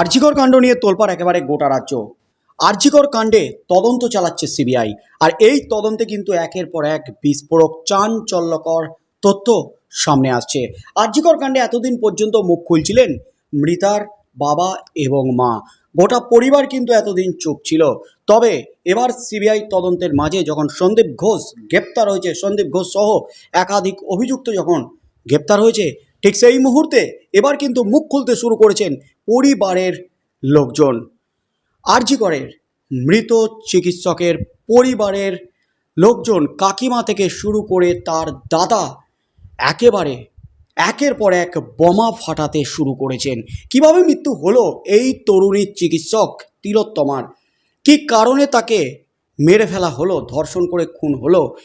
আর্জিকর কাণ্ড নিয়ে তোলপার একেবারে গোটা রাজ্য। আর্জিকর কাণ্ডে তদন্ত চালাচ্ছে সিবিআই, আর এই তদন্তে কিন্তু একের পর এক বিস্ফোরক চাঞ্চল্যকর তথ্য সামনে আসছে। আর্জিকর কাণ্ডে এতদিন পর্যন্ত মুখ খুলছিলেন মৃতার বাবা এবং মা। গোটা পরিবার কিন্তু এতদিন চুপ ছিল। তবে এবার সিবিআই তদন্তের মাঝে যখন সন্দীপ ঘোষ গ্রেপ্তার হয়েছে, সন্দীপ ঘোষ সহ একাধিক অভিযুক্ত যখন গ্রেপ্তার হয়েছে, ঠিক সেই মুহূর্তে এবার কিন্তু মুখ খুলতে শুরু করেছেন পরিবারের লোকজন। আরজিকরের মৃত চিকিৎসকের পরিবারের লোকজন কাকিমা থেকে শুরু করে তার দাদা একেবারে একের পর এক বোমা ফাটাতে শুরু করেছেন। কীভাবে মৃত্যু হলো? এই তরুণীর চিকিৎসক তিলোত্তমার। কি কারণে তাকে মেরে ফেলা হলো? ধর্ষণ করে খুন হলো?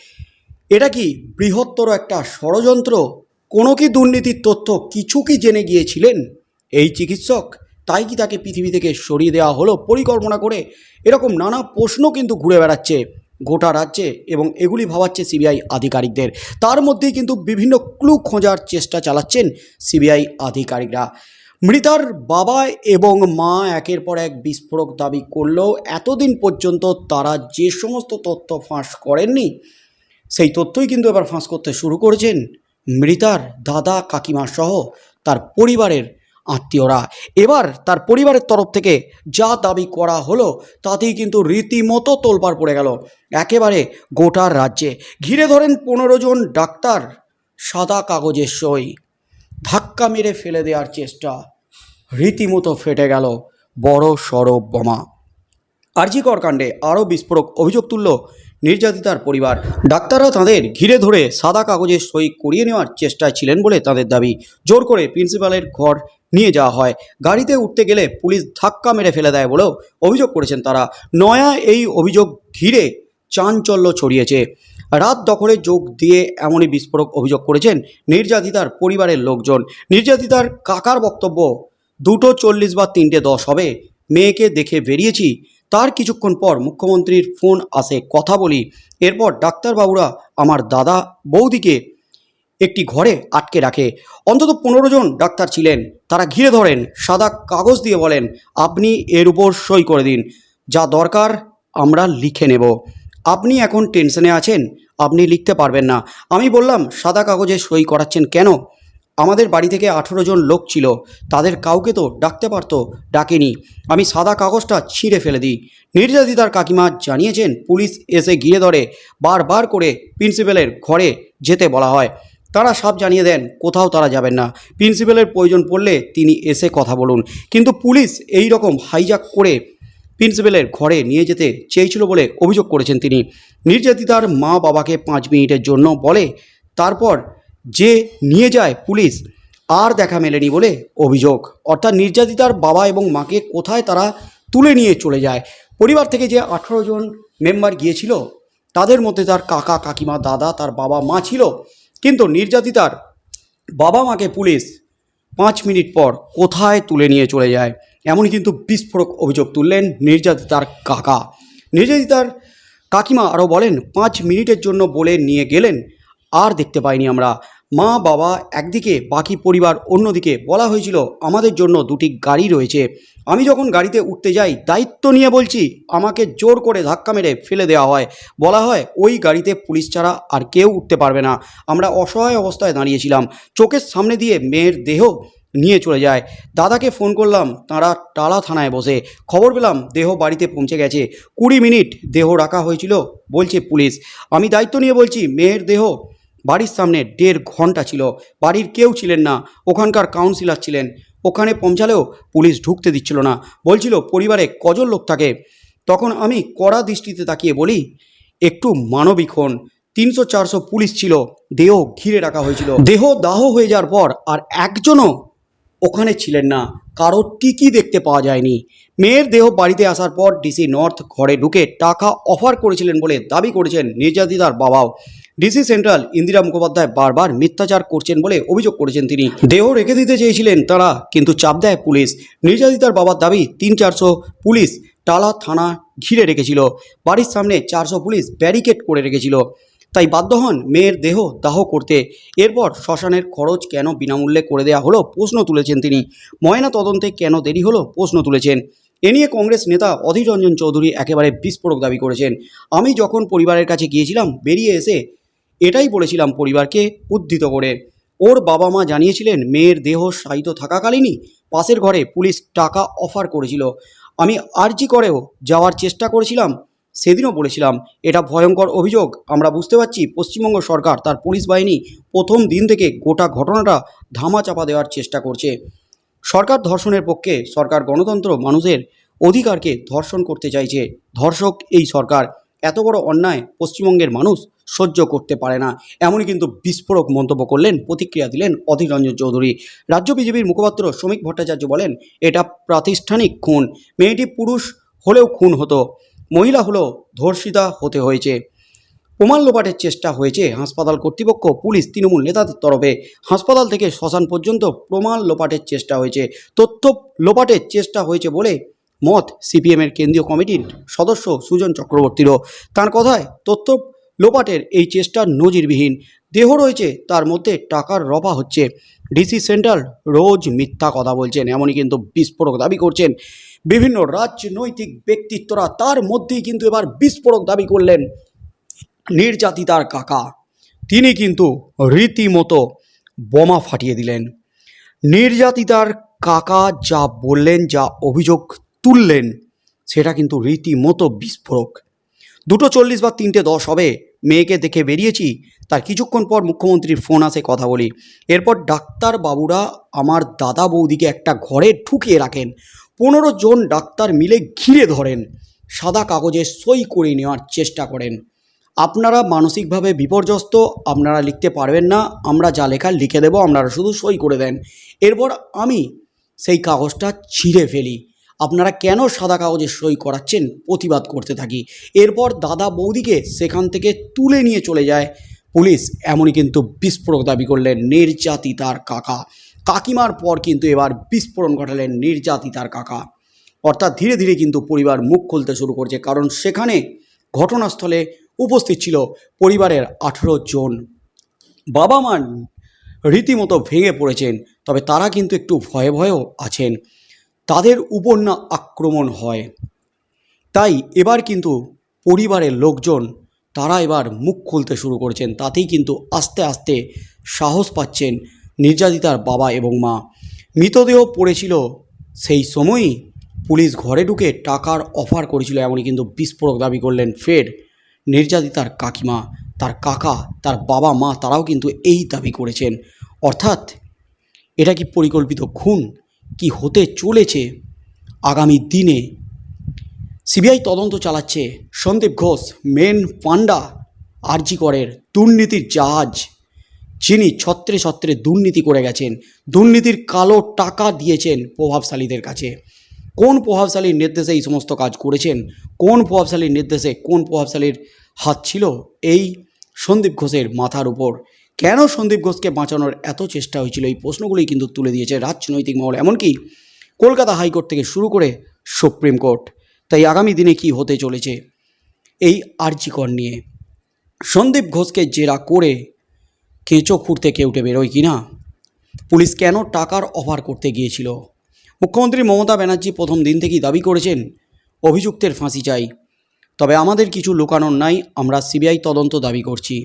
এটা কি বৃহত্তর একটা ষড়যন্ত্র? কোনো কি দুর্নীতির তথ্য কিছু কি জেনে গিয়েছিলেন? এই চিকিৎসক? তাই কি তাকে পৃথিবী থেকে সরিয়ে দেওয়া হলো? পরিকল্পনা করে এরকম নানা প্রশ্ন কিন্তু ঘুরে বেড়াচ্ছে গোটা রাজ্যে এবং এগুলি ভাবাচ্ছে সিবিআই আধিকারিকদের। তার মধ্যেই কিন্তু বিভিন্ন ক্লু খোঁজার চেষ্টা চালাচ্ছেন সিবিআই আধিকারিকরা। মৃতার বাবা এবং মা একের পর এক বিস্ফোরক দাবি করলেও এতদিন পর্যন্ত তারা যে সমস্ত তথ্য ফাঁস করেননি, সেই তথ্যই কিন্তু এবার ফাঁস করতে শুরু করেছেন মৃতার দাদা, কাকিমা সহ তার পরিবারের আত্মীয়রা। এবার তার পরিবারের তরফ থেকে যা দাবি করা হলো, তাতেই কিন্তু রীতিমতো তোলপাড় পড়ে গেল। একেবারে গোটার রাজ্যে। ঘিরে ধরেন পনেরো জন ডাক্তার, সাদা কাগজের সই। ধাক্কা মেরে ফেলে দেওয়ার চেষ্টা। রীতিমতো ফেটে গেল বড় সড় বোমা। আরজিকর কাণ্ডে আরও বিস্ফোরক অভিযোগ তুলল নির্যাতিতার পরিবার। ডাক্তাররা তাঁদের ঘিরে ধরে সাদা কাগজে সই করিয়ে নেওয়ার চেষ্টায় ছিলেন বলে তাদের দাবি। জোর করে প্রিন্সিপালের ঘর নিয়ে যাওয়া হয়। গাড়িতে উঠতে গেলে পুলিশ ধাক্কা মেরে ফেলে দেয় বলেও অভিযোগ করেছেন তারা। নয়া এই অভিযোগ ঘিরে চাঞ্চল্য ছড়িয়েছে। রাত দখলে যোগ দিয়ে এমনই বিস্ফোরক অভিযোগ করেছেন নির্যাতিতার পরিবারের লোকজন। নির্যাতিতার কাকার বক্তব্য, দুটো চল্লিশ বা তিনটে দশ হবে, মেয়েকে দেখে বেরিয়েছি। তার কিছুক্ষণ পর মুখ্যমন্ত্রীর ফোন আসে কথা বলি। এরপর ডাক্তারবাবুরা আমার দাদা, বৌদিকে একটি ঘরে আটকে রাখে। অন্তত পনেরো জন ডাক্তার ছিলেন। তারা ঘিরে ধরেন, সাদা কাগজ দিয়ে বলেন, আপনি এর উপর সই করে দিন। যা দরকার, আমরা লিখে নেব। আপনি এখন টেনশনে আছেন, আপনি লিখতে পারবেন না। আমি বললাম, সাদা কাগজে সই করাচ্ছেন কেন? আমাদের বাড়ি থেকে আঠেরো জন লোক ছিল। তাদের কাউকে তো ডাকতে পারতো, ডাকেনি। আমি সাদা কাগজটা ছিঁড়ে ফেলে দিই। নির্যাতিতার কাকিমা জানিয়েছেন, পুলিশ এসে ঘিরে ধরে, বারবার করে প্রিন্সিপালের ঘরে যেতে বলা হয়। তারা সব জানিয়ে দেন, কোথাও তারা যাবেন না। প্রিন্সিপালের প্রয়োজন পড়লে তিনি এসে কথা বলুন। কিন্তু পুলিশ এই রকম হাইজাক করে প্রিন্সিপালের ঘরে নিয়ে যেতে চেয়েছিল বলে অভিযোগ করেছেন তিনি। নির্যাতিতার মা বাবাকে পাঁচ মিনিটের জন্য বলে, তারপর যে নিয়ে যায় পুলিশ, আর দেখা মেলেনি বলে অভিযোগ। অর্থাৎ নির্যাতিতার বাবা এবং মাকে কোথায় তারা তুলে নিয়ে চলে যায়। পরিবার থেকে যে আঠেরো জন মেম্বার গিয়েছিল, তাদের মধ্যে তার কাকা, কাকিমা, দাদা, তার বাবা, মা ছিল। কিন্তু নির্যাতিতার বাবা মাকে পুলিশ পাঁচ মিনিট পর কোথায় তুলে নিয়ে চলে যায়? এমনই কিন্তু বিস্ফোরক অভিযোগ তুললেন নির্যাতিতার কাকা। নির্যাতিতার কাকিমা আরও বলেন, পাঁচ মিনিটের জন্য বলে নিয়ে গেলেন, আর দেখতে পাইনি আমরা। মা, বাবা, একদিকে, বাকি পরিবার অন্যদিকে বলা হয়েছিল, আমাদের জন্য দুটি গাড়ি রয়েছে। আমি যখন গাড়িতে উঠতে যাই, দায়িত্ব নিয়ে বলছি, আমাকে জোর করে ধাক্কা মেরে ফেলে দেওয়া হয়। বলা হয়, ওই গাড়িতে পুলিশ ছাড়া আর কেউ উঠতে পারবে না। আমরা অসহায় অবস্থায় দাঁড়িয়েছিলাম। চোখের সামনে দিয়ে মেয়ের দেহ নিয়ে চলে যায়। দাদাকে ফোন করলাম, তারা টালা থানায় বসে। খবর পেলাম, দেহ বাড়িতে পৌঁছে গেছে। কুড়ি মিনিট দেহ রাখা হয়েছিল, বলছে পুলিশ। আমি দায়িত্ব নিয়ে বলছি, মেয়ের দেহ বাড়ির সামনে দেড় ঘণ্টা ছিল। বাড়ির কেউ ছিলেন না। ওখানকার কাউন্সিলর ছিলেন। ওখানে পৌঁছালেও পুলিশ ঢুকতে দিচ্ছিল না। বলছিল, পরিবারে কজন লোক থাকে? তখন আমি কড়া দৃষ্টিতে তাকিয়ে বলি, একটু মানবিক হন। তিনশো চারশো পুলিশ ছিল। দেহ ঘিরে রাখা হয়েছিল। দেহ দাহ হয়ে যাওয়ার পর আর একজনও ওখানে ছিলেন না। কারও টিকি দেখতে পাওয়া যায়নি। মেয়ের দেহ বাড়িতে আসার পর ডিসি নর্থ ঘরে ঢুকে টাকা অফার করেছিলেন বলে দাবি করেছেন নির্যাতিতার বাবাও। ডিসি সেন্ট্রাল ইন্দিরা মুখোপাধ্যায় বারবার মিথ্যাচার করছেন বলে অভিযোগ করেছেন তিনি। দেহ রেখে দিতে চেয়েছিলেন তারা, কিন্তু চাপ দেয় পুলিশ। নির্যাতিতার বাবার দাবি তিন চারশো পুলিশ টালা থানা ঘিরে রেখেছিল। বাড়ির সামনে চারশো পুলিশ ব্যারিকেড করে রেখেছিল। তাই বাধ্য হন মেয়ের দেহ দাহ করতে। এরপর শ্মশানের খরচ কেন বিনামূল্যে করে দেওয়া হলো প্রশ্ন তুলেছেন তিনি। ময়না তদন্তে কেন দেরি হলো প্রশ্ন তুলেছেন। এ নিয়ে কংগ্রেস নেতা অধীর রঞ্জন চৌধুরী একেবারে বিস্ফোরক দাবি করেছেন। আমি যখন পরিবারের কাছে গিয়েছিলাম, বেরিয়ে এসে এটাই বলেছিলাম পরিবারকে উদ্ধৃত করে। ওর বাবা মা জানিয়েছিলেন, মেয়ের দেহ শায়িত থাকাকালীনই পাশের ঘরে পুলিশ টাকা অফার করেছিল। আমি আর্জি করেও যাওয়ার চেষ্টা করেছিলাম সেদিনও বলেছিলাম, এটা ভয়ঙ্কর অভিযোগ। আমরা বুঝতে পারছি পশ্চিমবঙ্গ সরকার তার পুলিশ বাহিনী প্রথম দিন থেকে গোটা ঘটনাটা ধামা চাপা দেওয়ার চেষ্টা করছে। সরকার ধর্ষণের পক্ষে সরকার গণতন্ত্র মানুষের অধিকারকে ধর্ষণ করতে চাইছে। ধর্ষক এই সরকার। এত বড় অন্যায় পশ্চিমবঙ্গের মানুষ সহ্য করতে পারে না। এমনই কিন্তু বিস্ফোরক মন্তব্য করলেন, প্রতিক্রিয়া দিলেন অধীর রঞ্জন চৌধুরী। রাজ্য বিজেপির মুখপাত্র শ্রমিক ভট্টাচার্য বলেন, এটা প্রাতিষ্ঠানিক খুন। মেয়েটি পুরুষ হলেও খুন হতো। মহিলা হলো ধর্ষিতা হতে হয়েছে। প্রমাণ লোপাটের চেষ্টা হয়েছে হাসপাতাল কর্তৃপক্ষ, পুলিশ, তৃণমূল নেতাদের তরফে। হাসপাতাল থেকে শ্মশান পর্যন্ত প্রমাণ লোপাটের চেষ্টা হয়েছে। তথ্য লোপাটের চেষ্টা হয়েছে বলে মত সিপিএমের কেন্দ্রীয় কমিটির সদস্য সুজন চক্রবর্তীরও। তার কথায় তথ্য লোপাটের এই চেষ্টা নজিরবিহীন। দেহ রয়েছে, তার মধ্যে টাকার রফা হচ্ছে। ডিসি সেন্ট্রাল রোজ মিথ্যা কথা বলছেন, এমনই কিন্তু বিস্ফোরক দাবি করছেন বিভিন্ন রাজনৈতিক ব্যক্তিত্বরা তার মধ্যেই কিন্তু এবার বিস্ফোরক দাবি করলেন নির্যাতিতার কাকা। তিনি কিন্তু রীতিমতো বোমা ফাটিয়ে দিলেন। নির্যাতিতার কাকা যা বললেন, যা অভিযোগ তুললেন, সেটা কিন্তু রীতিমতো বিস্ফোরক। দুটো চল্লিশ বা তিনটে দশ হবে, মেয়েকে দেখে বেরিয়েছি, তার কিছুক্ষণ পর মুখ্যমন্ত্রীর ফোন আসে কথা বলি। এরপর ডাক্তার বাবুরা আমার দাদা বৌদিকে একটা ঘরে ঠুকিয়ে রাখেন। পনেরো জন ডাক্তার মিলে ঘিরে ধরেন, সাদা কাগজে সই করে নেওয়ার চেষ্টা করেন। আপনারা মানসিকভাবে বিপর্যস্ত, আপনারা লিখতে পারবেন না, আমরা যা লেখা লিখে দেবো, আপনারা শুধু সই করে দেন। এরপর আমি সেই কাগজটা ছিঁড়ে ফেলি। আপনারা কেন সাদা কাগজে সই করাচ্ছেন প্রতিবাদ করতে থাকি। এরপর দাদা বৌদিকে সেখান থেকে তুলে নিয়ে চলে যায়। পুলিশ এমনই কিন্তু বিস্ফোরক দাবি করলেন, নির্যাতিতার কাকা। কাকিমার পর কিন্তু এবার বিস্ফোরণ ঘটালেন নির্যাতিতার কাকা। অর্থাৎ ধীরে ধীরে কিন্তু পরিবার মুখ খুলতে শুরু করছে, কারণ সেখানে ঘটনাস্থলে উপস্থিত ছিল পরিবারের আঠেরো জন। বাবা মা রীতিমতো ভেঙে পড়েছেন, তবে তারা কিন্তু একটু ভয়ে ভয়েও আছেন। তাদের উপর না আক্রমণ হয়। তাই এবার কিন্তু পরিবারের লোকজন তারা এবার মুখ খুলতে শুরু করেছেন, তাতেই কিন্তু আস্তে আস্তে সাহস পাচ্ছেন নির্যাতিতার বাবা এবং মা। মৃতদেহ পড়েছিল সেই সময়ই পুলিশ ঘরে ঢুকে টাকার অফার করেছিল এমনই কিন্তু বিস্ফোরক দাবি করলেন ফের নির্যাতিতার কাকিমা। তার কাকা, তার বাবা, মা তারাও কিন্তু এই দাবি করেছেন। অর্থাৎ এটা কি পরিকল্পিত খুন? কি হতে চলেছে? আগামী দিনে সিবিআই তদন্ত চালাচ্ছে। সন্দীপ ঘোষ, মেন পান্ডা আরজিকরের দুর্নীতির জাহাজ। যিনি ছত্রে ছত্রে দুর্নীতি করে গেছেন, দুর্নীতির কালো টাকা দিয়েছেন প্রভাবশালীদের কাছে। কোন প্রভাবশালীর নির্দেশে এই সমস্ত কাজ করেছেন? কোন প্রভাবশালীর নির্দেশে কোন প্রভাবশালীর হাত ছিল? এই সন্দীপ ঘোষের মাথার উপর। কেন সন্দীপ ঘোষকে বাঁচানোর এত চেষ্টা হয়েছিল? এই প্রশ্নগুলোই কিন্তু তুলে দিয়েছে রাজনৈতিক মহল। এমনকি কলকাতা হাইকোর্ট থেকে শুরু করে সুপ্রিম কোর্ট। তাই আগামী দিনে কি হতে চলেছে? এই আর্জিকর নিয়ে। সন্দীপ ঘোষকে জেরা করে কেঁচো খুঁড়তে কেউ উঠে বেরোয় কি না পুলিশ কেন টাকার অফার করতে গিয়েছিল? মুখ্যমন্ত্রী মমতা ব্যানার্জি প্রথম দিন থেকেই দাবি করেছেন, অভিযুক্তের ফাঁসি চাই। তবে আমাদের কিছু লুকানোর নাই, আমরা সিবিআই তদন্ত দাবি করছি।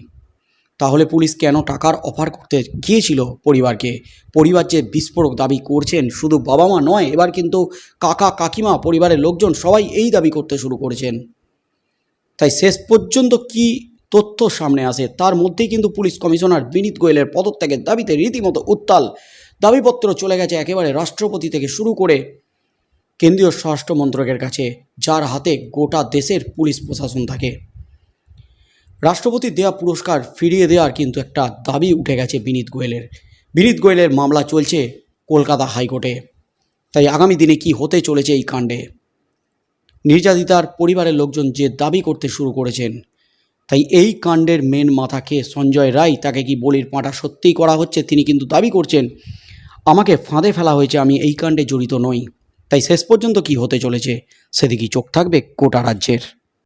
তাহলে পুলিশ কেন টাকার অফার করতে গিয়েছিল পরিবারকে? পরিবার যে বিস্ফোরক দাবি করছেন, শুধু বাবা মা নয়, এবার কিন্তু কাকা, কাকিমা, পরিবারের লোকজন সবাই এই দাবি করতে শুরু করেছেন। তাই শেষ পর্যন্ত কি তথ্য সামনে আসে। তার মধ্যেই কিন্তু পুলিশ কমিশনার বিনীত গোয়েলের পদত্যাগের দাবিতে রীতিমতো উত্তাল দাবিপত্র চলে গেছে একেবারে রাষ্ট্রপতি থেকে শুরু করে কেন্দ্রীয় স্বরাষ্ট্র মন্ত্রকের কাছে, যার হাতে গোটা দেশের পুলিশ প্রশাসন থাকে। রাষ্ট্রপতির দেওয়া পুরস্কার ফিরিয়ে দেওয়ার কিন্তু একটা দাবি উঠে গেছে বিনীত গোয়েলের। বিনীত গোয়েলের মামলা চলছে কলকাতা হাইকোর্টে। তাই আগামী দিনে কি হতে চলেছে এই কাণ্ডে? নির্যাতিতার পরিবারের লোকজন যে দাবি করতে শুরু করেছেন তাই এই কাণ্ডের মেন মাথাকে সঞ্জয় রায় তাকে কি বলির পাঁটা সত্যিই করা হচ্ছে তিনি কিন্তু দাবি করছেন, আমাকে ফাঁদে ফেলা হয়েছে, আমি এই কাণ্ডে জড়িত নই। তাই শেষ পর্যন্ত কি হতে চলেছে, সেদিকেই চোখ থাকবে কোটা রাজ্যের।